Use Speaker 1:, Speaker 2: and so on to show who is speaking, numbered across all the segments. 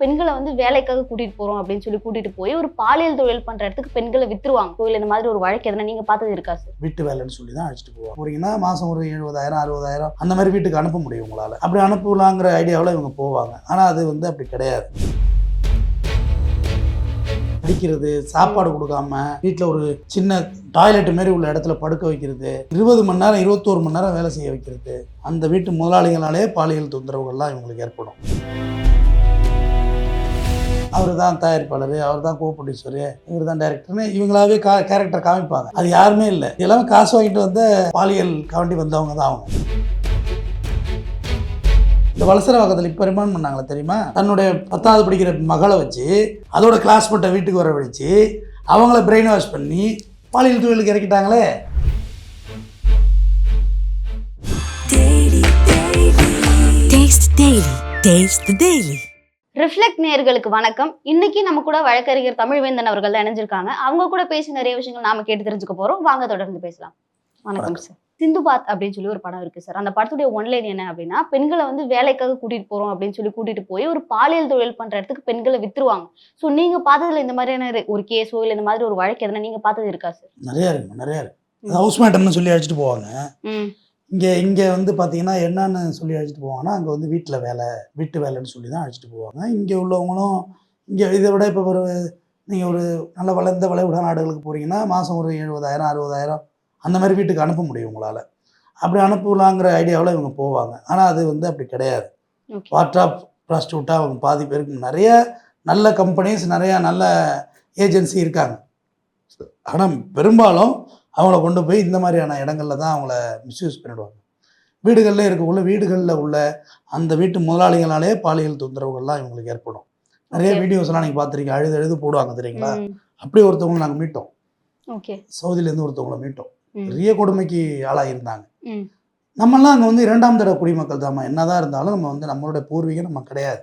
Speaker 1: பெண்களை வந்து வேலைக்காக கூட்டிட்டு போறோம் அப்படின்னு சொல்லி கூட்டிட்டு போய் ஒரு பாலியல் தொழில் பண்ற இடத்துக்கு பெண்களை வித்துருவாங்க. கோயில் இந்த மாதிரி ஒரு வழக்கு எதனா நீங்க பார்த்தது இருக்கா சார்
Speaker 2: வீட்டு வேலைன்னு சொல்லி தான் அழைச்சிட்டு போவாங்க. போறீங்கன்னா மாதம் ஒரு எழுபதாயிரம் அறுபதாயிரம் அந்த மாதிரி வீட்டுக்கு அனுப்ப முடியும் உங்களால். அப்படி அனுப்பலாங்கிற ஐடியாவில் இவங்க போவாங்க. ஆனால் அது வந்து அப்படி கிடையாது. அடிக்கிறது சாப்பாடு கொடுக்காம வீட்டில் ஒரு சின்ன டாய்லெட் மாரி உள்ள இடத்துல படுக்க வைக்கிறது இருபது மணி நேரம் இருபத்தோரு மணி நேரம் வேலை செய்ய வைக்கிறது அந்த வீட்டு முதலாளிகளாலே பாலியல் தொந்தரவுகள்லாம் இவங்களுக்கு ஏற்படும். அவர் தான் தயாரிப்பாளர் அவர் தான் கோ ப்ரொடியூசரு இவர் தான் டேரக்டர்னு இவங்களாவே கா கேரக்டர் காமிப்பாங்க. அது யாருமே இல்லை. எல்லாமே காசு வாங்கிட்டு வந்த பாலியல் கவண்டி வந்தவங்க தான் அவங்க. இந்த வலசரவாக்கத்தில் இப்போ ரிமாண்ட் பண்ணாங்களே தெரியுமா? தன்னுடைய பத்தாவது படிக்கிற மகளை வச்சு அதோட கிளாஸ்மேட்டை வீட்டுக்கு வர வச்சு அவங்கள பிரெயின் வாஷ் பண்ணி பாலியல் தொழிலுக்கு இறக்கிட்டாங்களே.
Speaker 3: Taste daily taste daily
Speaker 1: reflect நேயர்களுக்கு வணக்கம். இன்னைக்கு நம்ம கூட வழக்கறிஞர் தமிழ்வேந்தன் அவர்கள் இணைஞ்சிருக்காங்க. அவங்க கூட பேசி நிறைய விஷயங்கள் நாம கேட்டு தெரிஞ்சுக்க போறோம். வாங்க தொடர்ந்து பேசலாம். வணக்கம் சார் சிந்துபாத் அப்படின்னு சொல்லி ஒரு படம் இருக்கு சார் அந்த படத்துடைய ஒன்லைன் என்ன அப்படின்னா பெண்களை வந்து வேலைக்காக கூட்டிட்டு போறோம் அப்படின்னு சொல்லி கூட்டிட்டு போய் ஒரு பாலியல் தொழில் பண்ற இடத்துக்கு பெண்களை வித்துருவாங்க. ஸோ நீங்க பார்த்ததுல இந்த மாதிரியான ஒரு- கேஸோ இல்லை இந்த மாதிரி ஒரு வழக்கு எதனா நீங்க பார்த்தது இருக்கா சார்
Speaker 2: நிறையா இருக்குமா நிறையா இருக்கு. ஹவுஸ் மேட்டம்னு சொல்லி அழைச்சிட்டு போவாங்க. இங்கே இங்கே வந்து பார்த்தீங்கன்னா என்னன்னு சொல்லி அழைச்சிட்டு போவாங்கன்னா அங்கே வந்து வீட்டில் வேலை வீட்டு வேலைன்னு சொல்லி தான் அழைச்சிட்டு போவாங்க. இங்கே உள்ளவங்களும் இங்கே இதை விட இப்போ ஒரு நீங்கள் ஒரு நல்ல வளர்ந்த வளைகுடா நாடுகளுக்கு போகிறீங்கன்னா மாதம் ஒரு எழுபதாயிரம் அறுபதாயிரம் அந்த மாதிரி வீட்டுக்கு அனுப்ப முடியும் உங்களால். அப்படி அனுப்பலாங்கிற ஐடியாவில் இவங்க போவாங்க. ஆனால் அது வந்து அப்படி கிடையாது.
Speaker 1: ஓகே.
Speaker 2: வாட்ரா ப்ராஸ்டியூட்டாக அவங்க பாதி பேருக்கு நிறைய நல்ல கம்பெனிஸ் நிறையா நல்ல ஏஜென்சி இருக்காங்க. ஆனால் பெரும்பாலும் அவங்கள கொண்டு போய் இந்த மாதிரியான இடங்கள்ல தான் அவங்கள மிஸ்யூஸ் பண்ணிடுவாங்க. வீடுகளில் இருக்கக்குள்ள வீடுகளில் உள்ள அந்த வீட்டு முதலாளிகளாலே பாலியல் தொந்தரவுகள்லாம் இவங்களுக்கு ஏற்படும். நிறைய. வீடியோஸ்லாம் நீங்கள் பார்த்துருக்கீங்க. அழுது அழுது போடுவாங்க தெரியுங்களா? அப்படி ஒருத்தவங்களை நாங்கள் மீட்டோம். சவுதியிலேருந்து ஒருத்தவங்களை மீட்டோம். பெரிய கொடுமைக்கு ஆளாகியிருந்தாங்க நம்மெல்லாம் அங்கே வந்து இரண்டாம் தர குடிமக்கள் தாம்மா. என்னதான் இருந்தாலும் நம்ம வந்து நம்மளோட பூர்வீகம் நம்ம கிடையாது.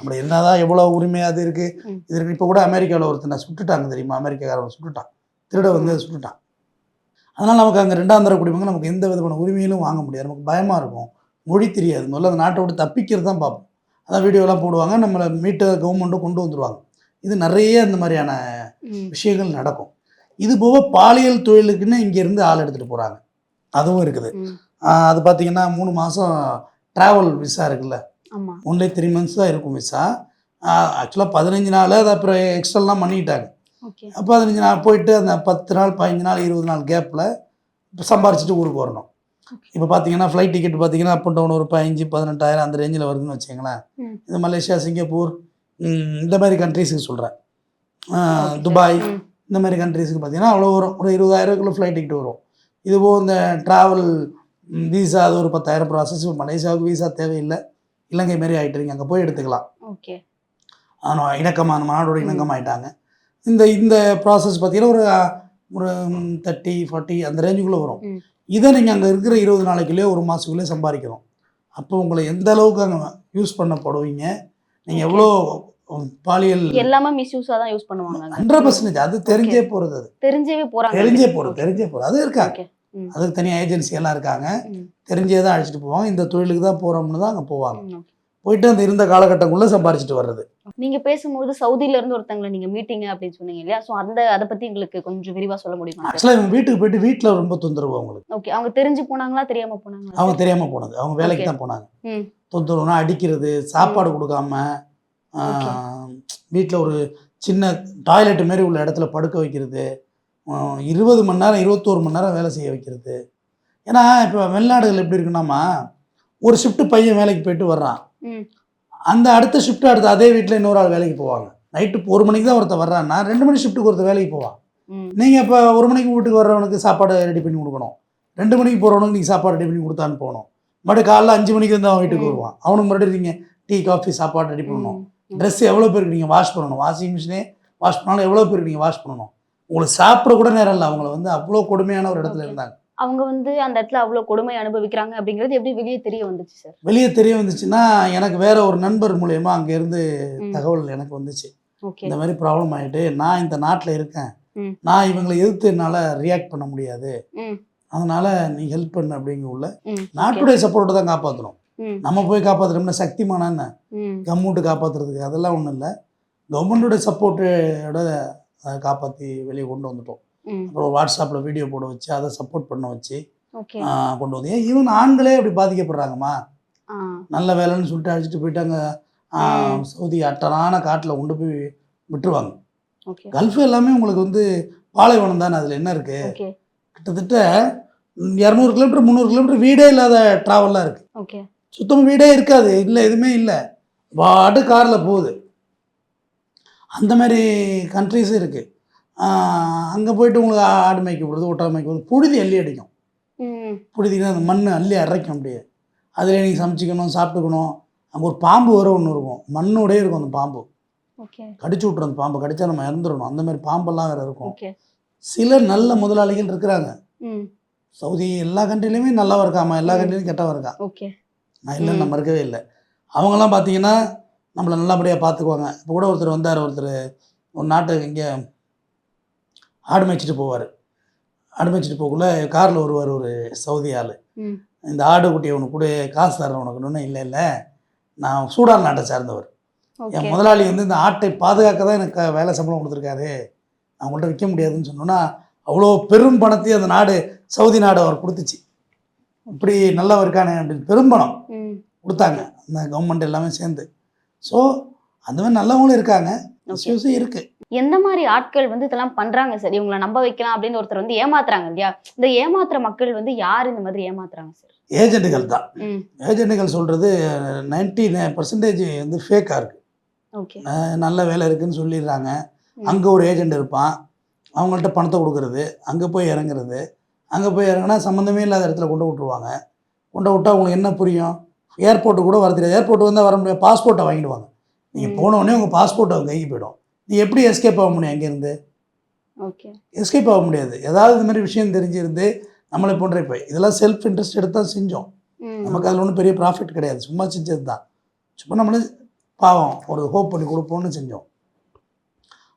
Speaker 2: நம்ம என்னதான் எவ்வளோ உரிமை அது இருக்கு?
Speaker 1: ம்.
Speaker 2: இது இப்போ கூட அமெரிக்காவில் ஒருத்தனை சுட்டுட்டாங்க தெரியுமா? அமெரிக்காக்காரன் சுட்டுட்டான். திருட வந்து சுட்டுட்டான். அதனால் நமக்கு அங்கே ரெண்டாம் தர குடிமக்கள் நமக்கு எந்த விதமான உரிமையிலும் வாங்க முடியாது. நமக்கு பயமாக இருக்கும். மொழி தெரியாது. முதல்ல அந்த நாட்டை விட்டு தப்பிக்கிறது தான் பார்ப்போம் அதான் வீடியோலாம் போடுவாங்க. நம்மளை மீட்ட கவர்மெண்ட்டும் கொண்டு வந்துருவாங்க. இது நிறைய இந்த மாதிரியான விஷயங்கள் நடக்கும். இது போக பாலியல் தொழிலுக்குன்னு இங்கேருந்து ஆள் எடுத்துகிட்டு போகிறாங்க அதுவும் இருக்குது. அது பார்த்தீங்கன்னா மூணு மாதம் ட்ராவல் விசா இருக்குல்ல. ஒன்லி த்ரீ மந்த்ஸ் தான் இருக்கும் விசா ஆக்சுவலாக பதினஞ்சு நாள் அது அப்புறம் எக்ஸ்ட்ரல்லாம் பண்ணிக்கிட்டாங்க.
Speaker 1: ஓகே
Speaker 2: பதினஞ்சு நாள் போயிட்டு அந்த பத்து நாள் பதினஞ்சு நாள் இருபது நாள் கேப்பில் சம்பாரிச்சிட்டு ஊருக்கு வரணும். இப்போ பார்த்தீங்கன்னா ஃப்ளைட் டிக்கெட் பார்த்தீங்கன்னா அப் அண்ட் டவுன் ஒரு பதினஞ்சு பதினெட்டாயிரம் அந்த ரேஞ்சில் வருதுன்னு வச்சுங்களேன். இது மலேசியா சிங்கப்பூர் இந்த மாதிரி கண்ட்ரீஸுக்கு சொல்கிறேன் துபாய் இந்த மாதிரி கண்ட்ரீஸுக்கு பார்த்தீங்கன்னா அவ்வளோ வரும். ஒரு இருபதாயிரக்குள்ள ஃப்ளைட் டிக்கெட் வரும். இதுவோ இந்த ட்ராவல் வீசா அது ஒரு பத்தாயிரம் ப்ராசஸ் மலேசியாவுக்கு வீசா தேவையில்லை. இலங்கை மாரி ஆகிட்டுருங்க அங்கே போய் எடுத்துக்கலாம்.
Speaker 1: ஓகே
Speaker 2: ஆனால் இணக்கமாக நம்ம நாடோட இணக்கம் ஆயிட்டாங்க இந்த இந்த ப்ராசஸ் பார்த்தீங்கன்னா ஒரு ஒரு தேர்ட்டி ஃபார்ட்டி அந்த ரேஞ்சுக்குள்ளே வரும். இதை நீங்கள் அங்கே இருக்கிற இருபது நாளைக்குள்ளேயே ஒரு மாதத்துக்குள்ளேயே சம்பாதிக்கணும் அப்போ உங்களை எந்த அளவுக்கு அங்கே யூஸ் பண்ணப்படுவீங்க? நீங்கள் எவ்வளோ பாலியல்
Speaker 1: எல்லாமே மிஸ்யூஸா தான் யூஸ் பண்ணுவாங்க
Speaker 2: ஹண்ட்ரட் பர்சன்டேஜ் அது தெரிஞ்சே போகிறது அது.
Speaker 1: தெரிஞ்சவே போறாங்க.
Speaker 2: தெரிஞ்சே போகிறது தெரிஞ்சே போகிறது அது இருக்காங்க
Speaker 1: ம்.
Speaker 2: அதுக்கு தனியாக ஏஜென்சி எல்லாம் இருக்காங்க. தெரிஞ்சே தான் அழைச்சிட்டு போவாங்க. இந்த தொழிலுக்கு தான் போகிறோம்னு தான் அங்கே போவாங்க. போயிட்டு அந்த இருந்த காலகட்டங்குள்ளே சம்பாரிச்சிட்டு வர்றது.
Speaker 1: நீங்க பேசும்போது சவுதியில இருந்து ஒருத்தங்களை நீங்க மீட்டிங் அப்படின்னு சொன்னீங்க இல்லையா? சோ அந்த அதை பத்தி எங்களுக்கு கொஞ்சம் விரிவா சொல்ல முடியுமா
Speaker 2: ஆக்சுவலாக இவங்க வீட்டுக்கு போயிட்டு வீட்டில் ரொம்ப தொந்தரவு அவங்களுக்கு.
Speaker 1: ஓகே அவங்க தெரிஞ்சு போனாங்களா தெரியாம போனாங்களா
Speaker 2: அவங்க தெரியாமல் போனது. அவங்க வேலைக்கு. தான் போனாங்க. தொந்தரவுனா அடிக்கிறது சாப்பாடு கொடுக்காம வீட்டில் ஒரு சின்ன டாய்லெட் மாரி உள்ள இடத்துல படுக்க வைக்கிறது இருபது மணி நேரம் இருபத்தோரு மணி நேரம் வேலை செய்ய வைக்கிறது. ஏன்னா இப்போ வெளிநாடுகள் எப்படி இருக்குன்னாமா ஒரு ஷிஃப்ட் பையன் வேலைக்கு போயிட்டு வர்றான். அந்த அடுத்த ஷிஃப்ட் அடுத்து அதே வீட்டில் இன்னொரு ஆள் வேலைக்கு போவாங்க. நைட்டு ஒரு மணிக்கு தான் ஒருத்தர் வர்றான்னா ரெண்டு மணி ஷிஃப்ட்டுக்கு ஒருத்தர் வேலைக்கு போவான். நீங்கள் இப்போ ஒரு மணிக்கு வீட்டுக்கு வர்றவனுக்கு சாப்பாடு ரெடி பண்ணி கொடுக்கணும். ரெண்டு மணிக்கு போகிறவனுக்கு நீங்கள் சாப்பாடு ரெடி பண்ணி கொடுத்தான்னு போகணும். மறுபடியும் காலைல அஞ்சு மணிக்கு வந்து அவன் வீட்டுக்கு. வருவான். அவனுக்கு மறுபடியும் நீங்கள் டீ காஃபி சாப்பாடு ரெடி பண்ணணும். ட்ரெஸ் எவ்வளோ பேருக்கு நீங்கள் வாஷ் பண்ணணும்? வாஷிங் மிஷினே வாஷ் பண்ணாலும் எவ்வளோ பேருக்கு நீங்கள் வாஷ் பண்ணணும்? உங்களுக்கு சாப்பிட கூட நேரம் இல்லை. அவங்கள வந்து அவ்வளோ கொடுமையான ஒரு இடத்துல. இருந்தாங்க.
Speaker 1: அவங்க வந்து அந்த இடத்துல அவ்வளவு கொடுமை அனுபவிக்கிறாங்க அப்படிங்கிறது எப்படி வெளியே தெரிய வந்துச்சு சார்
Speaker 2: வெளியே தெரிய வந்துச்சுன்னா எனக்கு வேற ஒரு நண்பர் மூலயமா அங்கேருந்து. தகவல் எனக்கு வந்துச்சு. இந்த மாதிரி ப்ராப்ளம் ஆகிட்டு நான் இந்த நாட்டில் இருக்கேன். நான் இவங்களை எதிர்த்து என்னால் ரியாக்ட் பண்ண முடியாது. அதனால நீ ஹெல்ப் பண்ணு அப்படிங்க உள்ள. நாட்டுடைய சப்போர்ட்டை தான் காப்பாற்றணும் நம்ம போய் காப்பாற்றுறோம்னா சக்திமானா என்ன? கம்முட்டு காப்பாற்றுறதுக்கு அதெல்லாம் ஒன்றும் இல்லை. கவர்மெண்டோட சப்போர்ட்டோட காப்பாற்றி வெளியே கொண்டு வந்துட்டோம். அப்புறம் வாட்ஸ்அப்பில் வீடியோ போட வச்சு அதை சப்போர்ட் பண்ண வச்சு கொண்டு வந்து. ஏன் ஈவன் ஆண்களே அப்படி பாதிக்கப்படுறாங்கம்மா. நல்ல வேலைன்னு சொல்லிட்டு அழைச்சிட்டு போயிட்டாங்க. சவுதி அட்டனான காட்டில் கொண்டு போய் விட்டுருவாங்க. கல்ஃப் எல்லாமே உங்களுக்கு வந்து பாலைவனம் தானே அதில் என்ன இருக்குது கிட்டத்தட்ட இரநூறு கிலோமீட்டர் முந்நூறு கிலோமீட்டர் வீடே இல்லாத ட்ராவல்லாம் இருக்குது
Speaker 1: ஓகே.
Speaker 2: சுத்தமாக வீடே இருக்காது. இல்லை எதுவுமே இல்லை. வாட்டு காரில் போகுது. அந்த மாதிரி கண்ட்ரிஸும் இருக்குது அங்கே போயிட்டு உங்களுக்கு ஆடு மேய்க்க போடுறது ஒட்டா மேய்க்க போடுறது புழுதி அள்ளி அடிக்கும். புழுதினா அந்த மண் அள்ளி அரைக்கும் அப்படியே. அதில் நீங்கள் சமைச்சிக்கணும் சாப்பிட்டுக்கணும். அங்கே ஒரு பாம்பு வர ஒன்று இருக்கும். மண்ணோடயே இருக்கும் அந்த பாம்பு. கடிச்சு விட்ரும் அந்த பாம்பு. கடிச்சா நம்ம இறந்துடணும். அந்த மாதிரி பாம்பெல்லாம் வேறு இருக்கும். சில நல்ல முதலாளிகள் இருக்கிறாங்க. சவுதி எல்லா கண்ட்ரிலையுமே நல்லவா இருக்காமா எல்லா கண்ட்ரிலையும் கெட்டவா இருக்கான்
Speaker 1: ஓகே.
Speaker 2: நான் இல்லைன்னு நான் மறுக்கவே இல்லை. அவங்கெல்லாம் பார்த்தீங்கன்னா நம்மளை நல்லபடியாக பார்த்துக்குவாங்க இப்போ கூட ஒருத்தர் வந்தார் ஒருத்தர். ஒரு நாட்டுக்கு இங்கே ஆடு மேய்ச்சிட்டு போவார். ஆடு மேய்ச்சிட்டு போகக்குள்ள காரில் வருவார் ஒரு சவுதி ஆள். இந்த ஆடு குட்டியை உனக்கு கூட காசு தரேன் உனக்கு. ஒன்றும் இல்லை இல்லை. நான் சூடான் நாட்டை சார்ந்தவர். என் முதலாளி வந்து இந்த ஆட்டை பாதுகாக்க தான் எனக்கு வேலை சம்பளம் கொடுத்துருக்காரு. நான் உங்கள்கிட்ட விற்க முடியாதுன்னு சொன்னோன்னா அவ்வளோ பெரும் பணத்தையும் அந்த நாடு சவுதி நாடு அவர் கொடுத்துச்சு. இப்படி நல்லவன் இருக்கானே அப்படின்னு பெரும்பணம் கொடுத்தாங்க. அந்த கவர்மெண்ட் எல்லாமே சேர்ந்து. ஸோ அந்த மாதிரி நல்லவங்களும் இருக்காங்க. மிஸ்யூஸும் இருக்கு.
Speaker 1: எந்த மாதிரி ஆட்கள் வந்து இதெல்லாம் பண்றாங்க? சார் இவங்களை நம்ப வைக்கலாம் அப்படின்னு ஒருத்தர் வந்து ஏமாத்துறாங்க இல்லையா? இந்த ஏமாத்துற மக்கள் வந்து யார் இந்த மாதிரி ஏமாத்துறாங்க சார்
Speaker 2: ஏஜென்ட்டுகள் தான். ஏஜென்ட்டுகள் சொல்கிறது நைன்டி பர்சன்டேஜ் வந்து ஃபேக்காக இருக்குது
Speaker 1: ஓகே.
Speaker 2: நல்ல வேலை இருக்குன்னு சொல்லிடுறாங்க. அங்கே ஒரு ஏஜென்ட் இருப்பான். அவங்கள்ட்ட பணத்தை கொடுக்கறது அங்கே போய் இறங்குறது. அங்கே போய் இறங்குனா சம்மந்தமே இல்லாத இடத்துல கொண்டு விட்ருவாங்க கொண்டு விட்டா உங்களுக்கு என்ன புரியும்? ஏர்போர்ட்டு கூட வர தெரியாது. ஏர்போர்ட் வந்தால் வர முடியாது. பாஸ்போர்ட்டை வாங்கிடுவாங்க. நீங்கள்
Speaker 1: ம்.
Speaker 2: போன உடனே உங்கள் பாஸ்போர்ட் அவங்க கைக்கு போயிடும். நீ எப்படி எஸ்கேப் ஆக முடியும் அங்கேருந்து?
Speaker 1: ஓகே
Speaker 2: எஸ்கேப் ஆக முடியாது. ஏதாவது இது மாதிரி விஷயம் தெரிஞ்சிருந்து நம்மளை போன்ற இப்போ இதெல்லாம் செல்ஃப் இன்ட்ரெஸ்ட் எடுத்து தான் செஞ்சோம் நமக்கு அதில் ஒன்றும் பெரிய ப்ராஃபிட் கிடையாது. சும்மா செஞ்சது தான் சும்மா நம்மளே பாவம் ஒரு ஹோப் பண்ணி கொடுப்போம்னு செஞ்சோம்.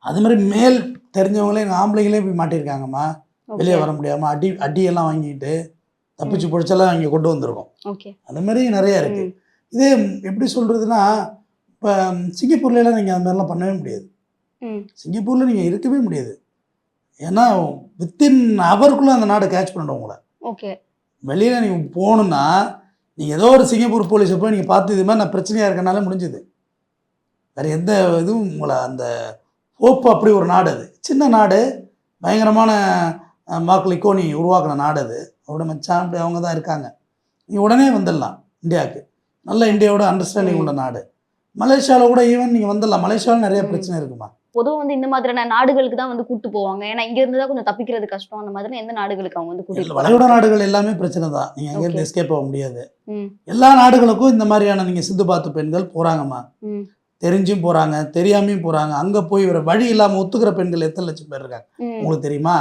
Speaker 2: அது மாதிரி மேல் தெரிஞ்சவங்களே ஆம்பளைங்களே போய் மாட்டியிருக்காங்கம்மா வெளியே வர முடியாமல் அடி அடியெல்லாம் வாங்கிட்டு தப்பிச்சு பிடிச்செல்லாம் இங்கே கொண்டு வந்திருக்கோம்.
Speaker 1: ஓகே
Speaker 2: அந்த மாதிரி நிறைய இருக்குது இதே எப்படி சொல்கிறதுனா இப்போ சிங்கப்பூர்லலாம் நீங்கள் அந்த மாதிரிலாம் பண்ணவே முடியாது. சிங்கப்பூரில் நீங்கள் இருக்கவே முடியாது. ஏன்னா வித்தின் ஹவருக்குள்ளே அந்த நாடு கேட்ச் பண்ணிடும் உங்களை.
Speaker 1: ஓகே.
Speaker 2: வெளியில் நீங்கள் போகணுன்னா நீங்கள் ஏதோ ஒரு சிங்கப்பூர் போலீஸை போய் நீங்கள் பார்த்து இது மாதிரி நான் பிரச்சனையாக இருக்கனால முடிஞ்சுது. வேறு எந்த இதுவும் உங்களை அந்த ஹோப் அப்படி ஒரு நாடு அது. சின்ன நாடு பயங்கரமான மாக்கள் இக்கோனி உருவாக்கின நாடு அது. அவரோட மச்சான் அப்படி அவங்க தான் இருக்காங்க. நீங்கள் உடனே வந்துடலாம் இந்தியாவுக்கு. நல்ல இந்தியாவோட அண்டர்ஸ்டாண்டிங் உள்ள நாடு. மலேசியாவில் கூட ஈவன் நீங்கள் வந்துடலாம். மலேசியாவில் நிறைய. பிரச்சனை இருக்குமா?
Speaker 1: பொதுவா வந்து இந்த மாதிரியான நாடுகளுக்கு தான் வந்து கூட்டு போவாங்க. ஏன்னா இங்க இருந்து தான் கொஞ்சம் தப்பிக்கிறது கஷ்டம். அந்த மாதிரி எந்த நாடுகளுக்கு அவங்க வந்து கூட்டிட்டு
Speaker 2: வளைகுடா நாடுகள் எல்லாமே பிரச்சனை தான். நீங்கள் அங்கேருந்து
Speaker 1: Okay.
Speaker 2: எஸ்கேப் ஆக முடியாது. எல்லா நாடுகளுக்கும் இந்த மாதிரியான நீங்கள் சிந்து பாத்து பெண்கள் போகிறாங்கம்மா
Speaker 1: ம்.
Speaker 2: தெரிஞ்சும் போகிறாங்க தெரியாமையும் போகிறாங்க அங்கே போய் வேற வழி இல்லாமல் ஒத்துக்கிற பெண்கள் எத்தனை லட்சம் பேர் இருக்காங்க? உங்களுக்கு தெரியுமா?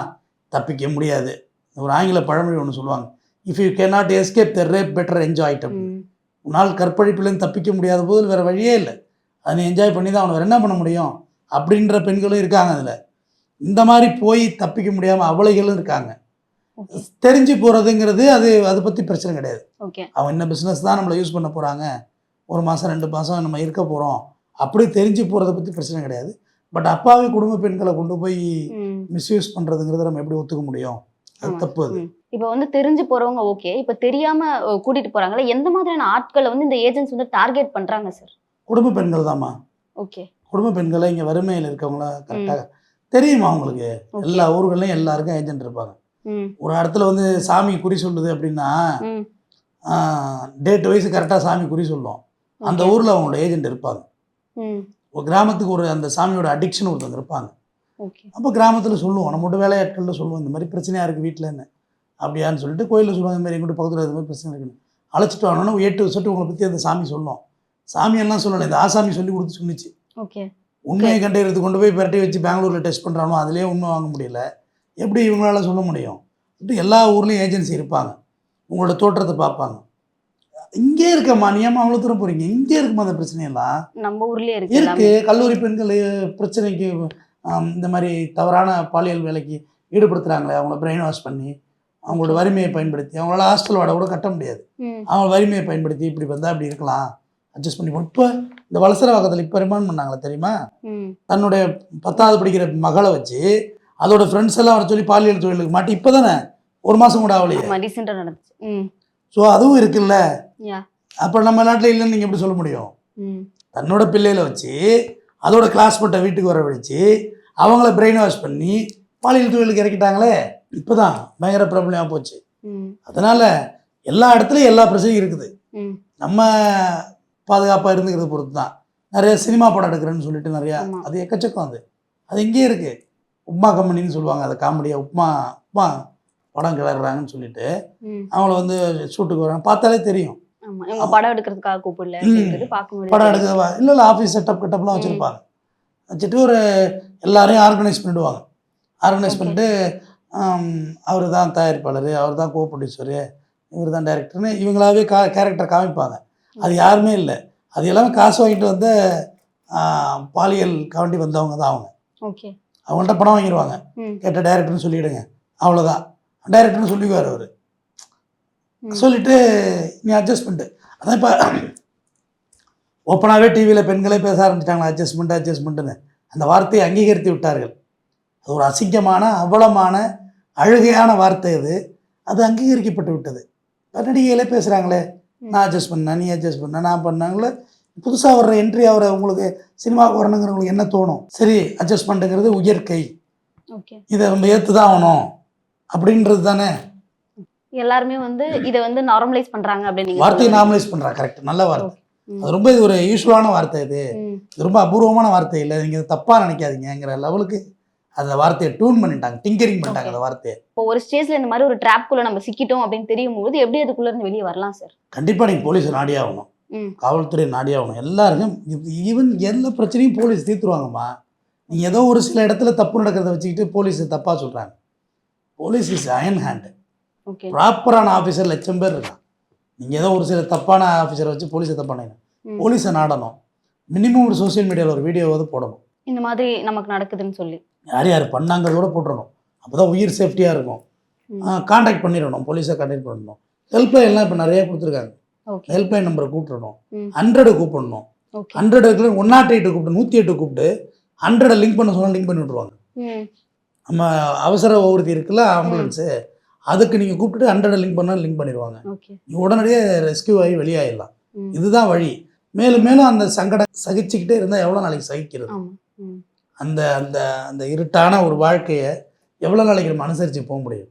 Speaker 2: தப்பிக்க முடியாது. ஒரு ஆங்கில பழமொழி ஒன்று சொல்லுவாங்க. If you can not escape the rape better enjoy
Speaker 1: ம்.
Speaker 2: உன்னால் கற்பழிப்புலேருந்து தப்பிக்க முடியாத போது வேறு வழியே இல்லை. அதை நீ என்ஜாய் பண்ணி தான் அவனை வேறு என்ன பண்ண முடியும்? அப்படின்ற பெண்களும் இருக்காங்க அதில். இந்த மாதிரி போய் தப்பிக்க முடியாமல் அவளைகளும் இருக்காங்க. தெரிஞ்சு போகிறதுங்கிறது அது அதை பற்றி பிரச்சனை கிடையாது. அவன் என்ன பிஸ்னஸ் தான் நம்மளை யூஸ் பண்ண போகிறாங்க ஒரு மாதம் ரெண்டு மாதம் நம்ம இருக்க போகிறோம் அப்படி தெரிஞ்சு போகிறத பற்றி பிரச்சனை கிடையாது. பட் அப்பாவே குடும்ப பெண்களை கொண்டு போய் மிஸ்யூஸ் பண்ணுறதுங்கிறத நம்ம எப்படி ஒத்துக்க முடியும்? அது. தப்பு அது.
Speaker 1: இப்ப வந்து தெரிஞ்சு போறவங்க ஓகே இப்ப தெரியாம அஹ், கூட்டிட்டு போறாங்கல்ல எந்த மாதிரியான ஆட்களை வந்து இந்த ஏஜென்ட்ஸ் வந்து டார்கெட் பண்றாங்க சார்
Speaker 2: குடும்ப பெண்கள் தாம்மா.
Speaker 1: ஓகே
Speaker 2: குடும்ப பெண்களை இங்கே வறுமையில் இருக்கவங்கள கரெக்டாக தெரியுமா அவங்களுக்கு எல்லா ஊர்கள்லையும் எல்லாருக்கும் ஏஜென்ட் இருப்பாங்க. ஒரு இடத்துல வந்து சாமி குறி சொல்லுது அப்படின்னா டேட் வைஸ் கரெக்டாக சாமி குறி சொல்லும். அந்த. ஊரில் அவங்களோட ஏஜென்ட் இருப்பாங்க. ஒரு கிராமத்துக்கு ஒரு அந்த சாமியோட அடிக்ஷன் ஒருத்தவங்க இருப்பாங்க. அப்போ கிராமத்தில் சொல்லுவோம். நம்ம மட்டும் வேலையாட்களில் சொல்லுவோம். இந்த மாதிரி பிரச்சனையாக இருக்குது வீட்டில்னு அப்படியான்னு சொல்லிட்டு கோயிலில் சொல்லுவாங்க. இந்த மாதிரி எங்கிட்ட பக்கத்தில் இது மாதிரி பிரச்சனை இருக்குன்னு. அழைச்சிட்டு வரணும்னா எட்டு சொட்டு உங்களை பற்றி அந்த சாமி சொல்லும். சாமியெல்லாம் சொல்லலை. இந்த ஆசாமி சொல்லி கொடுத்து
Speaker 1: ஓகே
Speaker 2: உண்மையை கண்டறியறது கொண்டு போய் பெரட்டி வச்சு பெங்களூரில் டெஸ்ட் பண்ணுறானோ அதுலேயே உண்மை வாங்க முடியல. எப்படி இவங்களால சொல்ல முடியும்? இப்படி எல்லா ஊர்லேயும் ஏஜென்சி இருப்பாங்க. உங்களோட தோற்றத்தை பார்ப்பாங்க. இங்கே இருக்கம்மா நீ ஏம்மா அவ்வளோ தூரம் போகிறீங்க இங்கே இருக்குமா அந்த பிரச்சனையெல்லாம்?
Speaker 1: நம்ம ஊர்லயே இருக்கு
Speaker 2: கல்லூரி பெண்கள் பிரச்சனைக்கு இந்த மாதிரி தவறான பாலியல் வேலைக்கு ஈடுபடுத்துகிறாங்களே அவங்கள பிரெயின் வாஷ் பண்ணி அவங்களோட வறுமையை பயன்படுத்தி அவங்களால ஹாஸ்டல் வாடகை கூட கட்ட முடியாது. அவங்க வறுமையை பயன்படுத்தி இப்படி வந்தால் அப்படி இருக்கலாம். அட்ஜஸ்ட் பண்ணி இப்போ இந்த வலசர வாக்கத்தில் இப்போ ரிமாண்ட் பண்ணாங்களே தெரியுமா? தன்னுடைய பத்தாவது படிக்கிற மகளை வச்சு அதோட ஃப்ரெண்ட்ஸ் எல்லாம் வர சொல்லி பாலியல் தொழிலுக்கு மாட்டி இப்போ தானே ஒரு மாதம் கூட ஆகலையே. ஸோ அதுவும் இருக்குல்ல? அப்போ நம்ம நாட்டில் இல்லைன்னு நீங்கள் எப்படி சொல்ல முடியும்? தன்னோட பிள்ளைகளை வச்சு அதோட கிளாஸ்மேட்டை வீட்டுக்கு வரவழைச்சு அவங்கள பிரெயின் வாஷ் பண்ணி பாலியல் தொழிலுக்கு இறக்கிட்டாங்களே இப்போ தான் பயங்கர பிரபலமாக போச்சு. அதனால் எல்லா இடத்துலையும் எல்லா பிரச்சனையும் இருக்குது. நம்ம பாதுகாப்பாக இருந்துக்கிறது பொறுத்து தான் நிறைய சினிமா படம் எடுக்கிறேன்னு சொல்லிட்டு நிறையா. அது எக்கச்சக்கம் அது. அது இங்கேயே இருக்குது உப்மா கம்பெனின்னு சொல்லுவாங்க அது காமெடியாக உப்மா உப்மா படம் கிளறாங்கன்னு சொல்லிட்டு அவங்கள வந்து ஷூட்டுக்கு வராங்க. பார்த்தாலே தெரியும்.
Speaker 1: படம் எடுக்கிறதுக்காக கூப்பிடல.
Speaker 2: படம் எடுக்க இல்லை இல்லை ஆஃபீஸ் செட்டப் கட்டப்லாம். வச்சுருப்பாங்க. வச்சுட்டு ஒரு எல்லாரையும் ஆர்கனைஸ் பண்ணிடுவாங்க. ஆர்கனைஸ். பண்ணிட்டு அவர் தான் தயாரிப்பாளர் அவர் தான் கோ ப்ரொடியூசரு இவர் தான் டைரக்டர்னு இவங்களாவே கா கேரக்டர் காமிப்பாங்க. அது யாருமே இல்லை. அது எல்லாமே காசு வாங்கிட்டு வந்த பாலியல் காண்டி வந்தவங்க தான் அவங்க.
Speaker 1: ஓகே.
Speaker 2: அவங்கள்ட்ட பணம் வாங்கிடுவாங்க கேட்ட டைரக்டர்னு சொல்லிவிடுங்க அவ்வளோதான் டைரக்டர்னு சொல்லிக்குவார் அவர். சொல்லிட்டு நீ அட்ஜஸ்ட் பண்ணிட்டு அதான் இப்போ ஓப்பனாகவே டிவியில் பெண்களே பேச ஆரம்பிச்சிட்டாங்களா? அட்ஜஸ்ட்மெண்ட் அட்ஜஸ்ட்மெண்ட்டுன்னு அந்த வார்த்தையை அங்கீகரித்து விட்டார்கள். அது ஒரு அசிங்கமான அவலமான அழுகையான வார்த்தை அது. அது அங்கீகரிக்கப்பட்டு விட்டது. நடிகைகளே பேசுகிறாங்களே நான் அட்ஜஸ்ட் பண்ணேன் நீ அட்ஜஸ்ட் பண்ண. நான் பண்ணாங்களே புதுசாக வர்ற என்ட்ரி ஆகிற உங்களுக்கு சினிமாவுக்கு வரணுங்கிறவங்களுக்கு என்ன தோணும்? சரி அட்ஜஸ்ட் பண்ணுங்கிறது உயர்கை இதை நம்ம ஏற்று தான் ஆகணும். அப்படின்றது தானே?
Speaker 1: எல்லாருமே வந்து இதை வந்து நார்மலைஸ் பண்றாங்க அப்படின்னு
Speaker 2: வார்த்தையை நார்மலைஸ் பண்ணுறா கரெக்ட் நல்ல வார்த்தை. அது ரொம்ப இது ஒரு யூஸ்வலான வார்த்தை இது. ரொம்ப அபூர்வமான வார்த்தை இல்லை. நீங்கள் தப்பாக நினைக்காதீங்கங்கிற லெவலுக்கு அந்த வார்த்தையை டியூன் பண்ணிட்டாங்க டிங்கரிங் பண்ணிட்டாங்க அந்த வார்த்தையை.
Speaker 1: இப்போ ஒரு ஸ்டேஜ்ல இந்த மாதிரி ஒரு ட்ராப்குள்ள நம்ம சிக்கிட்டோம் அப்படின்னு தெரியும் போது எப்படி அதுக்குள்ள இருந்து வெளியே வரலாம் சார்
Speaker 2: கண்டிப்பாக நீங்கள் போலீஸ் நாடி ஆகணும்.
Speaker 1: ம்.
Speaker 2: காவல்துறை நாடி ஆகணும். எல்லாருக்கும் ஈவன் எல்லா பிரச்சனையும் போலீஸ் தீர்த்துருவாங்கம்மா. நீங்கள் ஏதோ ஒரு சில இடத்துல தப்பு நடக்கிறத வச்சுக்கிட்டு போலீஸ் தப்பாக சொல்கிறாங்க போலீஸ் இஸ் அயன் ஹேண்டு ப்ராப்பரான ஆஃபீஸர் லட்சம் பேர் இருக்கான் நீங்கள் ஏதோ ஒரு சில தப்பான ஆஃபீஸரை வச்சு போலீஸை தப்பான. போலீஸை நாடணும். மினிமம் ஒரு சோஷியல் மீடியாவில் ஒரு வீடியோவாவது போடணும்.
Speaker 1: இந்த மாதிரி நமக்கு நடக்குதுன்னு சொல்லி.
Speaker 2: யார் யார் பண்ணாங்கிறதோட போட்டுறணும். அப்போ தான் உயிர் சேஃப்டியாக இருக்கும். காண்டாக்ட் பண்ணிடணும். போலீஸை காண்டாக்ட் பண்ணணும். ஹெல்ப்லைன்லாம் இப்போ நிறைய கொடுத்துருக்காங்க. ஹெல்ப்லைன் நம்பரை கூப்பிடணும். ஹண்ட்ரடு கூப்பிடணும். ஹண்ட்ரட் இருக்குல்ல ஒன் நாட் எயிட்டு கூப்பிட்டு நூற்றி எட்டு கூப்பிட்டு ஹண்ட்ரடை லிங்க் பண்ண சொன்னால் லிங்க் பண்ணி விட்ருவாங்க நம்ம அவசர ஊர்தி இருக்குல்ல ஆம்புலன்ஸு அதுக்கு நீங்கள் கூப்பிட்டுட்டு ஹண்ட்ரடை லிங்க் பண்ணால் லிங்க் பண்ணிடுவாங்க.
Speaker 1: ஓகே.
Speaker 2: நீ உடனடியே ரெஸ்கியூ ஆகி வெளியாயிடலாம்.
Speaker 1: ம்.
Speaker 2: இதுதான் வழி. மேலும் மேலும் அந்த சங்கடம் சகிச்சுக்கிட்டே இருந்தால் எவ்வளோ நாளைக்கு சகிக்கிறது? அந்த அந்த அந்த இருட்டான ஒரு வாழ்க்கையை எவ்வளோ நாளைக்கு நம்ம அனுசரித்து போக முடியும்?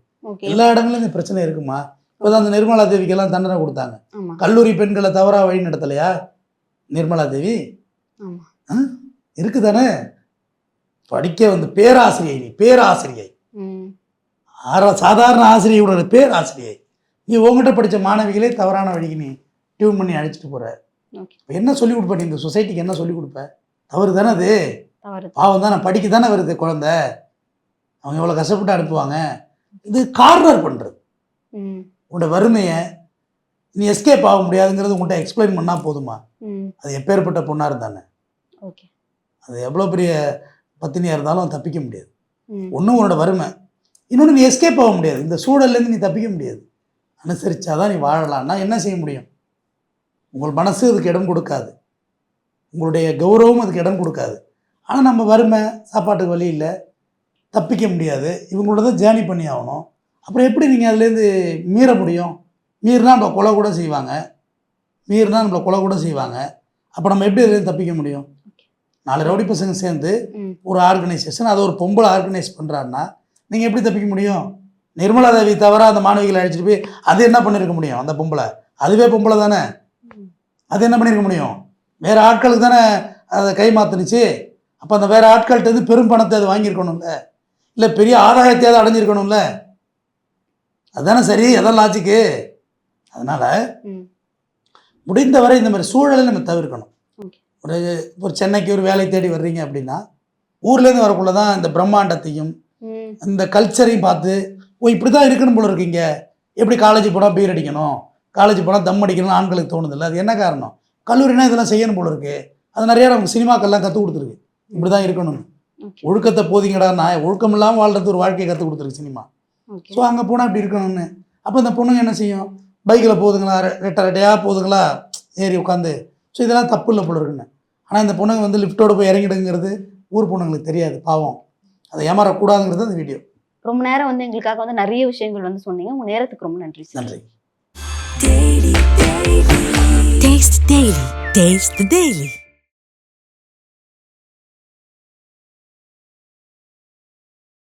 Speaker 2: எல்லா இடங்களும் இந்த பிரச்சனை இருக்குமா? இப்போ அந்த நிர்மலா தேவிக்கெல்லாம் தண்டனை கொடுத்தாங்க. கல்லூரி பெண்களை தவறாக வழி நடத்தலையா? நிர்மலா தேவி? இருக்கு தானே படிக்க வந்து பேராசிரியை நீ பேராசிரியை. ஆரா சாதாரண ஆசிரியரோட பேராசிரியை. நீ உங்ககிட்ட படித்த மாணவிகளே தவறான வழிக்கு நீ டியூன் பண்ணி அழைச்சிட்டு இப்போ என்ன சொல்லிக் கொடுப்ப நீ? இந்த சொசைட்டிக்கு என்ன சொல்லிக் கொடுப்ப? தவறு தானே அது? பாவம் தானே படிக்க தானே வருது குழந்தை. அவங்க எவ்வளோ கஷ்டப்பட்டு அனுப்புவாங்க. இது கார்னர் பண்ணுறது உன்னோட வறுமையை நீ எஸ்கேப் ஆக முடியாதுங்கிறது உங்கள்கிட்ட எக்ஸ்பிளைன் பண்ணால் போதுமா? அது எப்பேற்பட்ட பொண்ணாக இருந்தானே?
Speaker 1: ஓகே.
Speaker 2: அது எவ்வளோ பெரிய பத்தினியாக இருந்தாலும் தப்பிக்க முடியாது. ஒன்றும் உன்னோட வறுமை. இன்னொன்று நீ எஸ்கேப் ஆக முடியாது. இந்த சூழல்லேருந்து நீ தப்பிக்க முடியாது. அனுசரிச்சாதான் நீ வாழலாம்னா என்ன செய்ய முடியும்? உங்கள் மனசு அதுக்கு இடம் கொடுக்காது. உங்களுடைய கௌரவம் அதுக்கு இடம் கொடுக்காது. ஆனால் நம்ம வறுமை சாப்பாட்டுக்கு வழி இல்லை. தப்பிக்க முடியாது. இவங்களோட தான் ஜேர்னி பண்ணி ஆகணும். அப்புறம் எப்படி நீங்கள் அதுலேருந்து மீற முடியும்? மீறினா நம்ம கொலை கூட செய்வாங்க. மீறினா நம்மளை கொலை கூட செய்வாங்க. அப்போ நம்ம எப்படி அதுலேருந்து தப்பிக்க முடியும்? நாலு ரவுடி பசங்க சேர்ந்து ஒரு ஆர்கனைசேஷன் அதை ஒரு பொம்பளை ஆர்கனைஸ் பண்ணுறாருன்னா நீங்கள் எப்படி தப்பிக்க முடியும்? நிர்மலா தேவி தவிர அந்த மாணவிகளை அழைச்சிட்டு போய் அது என்ன பண்ணியிருக்க முடியும்? அந்த பொம்பளை. அதுவே பொம்பளை தானே. அது என்ன பண்ணியிருக்க முடியும்? வேறு ஆட்களுக்கு தானே அதை கை மாத்துனுச்சு? அப்போ அந்த வேறு ஆட்கள்கிட்ட இருந்து பெரும் பணத்தை அது வாங்கியிருக்கணும்ல? இல்லை பெரிய ஆதாயத்தையாவது அடைஞ்சிருக்கணும்ல? அதுதானே சரி அதான் லாஜிக்கு அதனால் முடிந்தவரை இந்த மாதிரி சூழலை நம்ம தவிர்க்கணும். ஒரு ஒரு சென்னைக்கு ஒரு வேலை தேடி வர்றீங்க அப்படின்னா ஊர்லேருந்து வரக்குள்ள தான் இந்த பிரம்மாண்டத்தையும் இந்த கல்ச்சரையும் பார்த்து ஓ இப்படி தான் இருக்கணும் போல இருக்கீங்க. எப்படி காலேஜ் போனால் பீர் அடிக்கணும்? காலேஜ் போனால் தம் அடிக்கணும்னு ஆண்களுக்கு தோணுதில்ல? அது என்ன காரணம்? கல்லூரினா இதெல்லாம் செய்யணும் போல இருக்கு. அது நிறையா நமக்கு சினிமாக்கள்லாம் கற்றுக் கொடுத்துருக்கு. இப்படி தான் இருக்கணும்னு
Speaker 1: ஓகே
Speaker 2: ஒழுக்கத்தை போதிங்கடா நான் ஒழுக்கம் இல்லாமல் வாழ்றது ஒரு வாழ்க்கையை கற்றுக் கொடுத்துருக்கு சினிமா. ஸோ அங்கே போனால் இப்படி இருக்கணும்னு. அப்போ இந்த பொண்ணுங்க என்ன செய்யும்? பைக்கில் போகுதுங்களா ரெ- ரெட்டை ரெட்டையாக போகுதுங்களா? ஏறி உட்காந்து ஸோ இதெல்லாம் தப்பு இல்லை போல இருக்குன்னு. ஆனால் இந்த பொண்ணுங்க வந்து லிஃப்ட்டோட போய் இறங்கிடுங்கிறது ஊர் பொண்ணுங்களுக்கு தெரியாது பாவம். அதை ஏமாறக்கூடாதுங்கிறது அந்த வீடியோ
Speaker 1: ரொம்ப நேரம் வந்து எங்களுக்காக வந்து நிறைய விஷயங்கள் வந்து சொன்னீங்க. உங்க நேரத்துக்கு ரொம்ப நன்றி
Speaker 2: நன்றி.
Speaker 3: The Daily. Taste the Daily.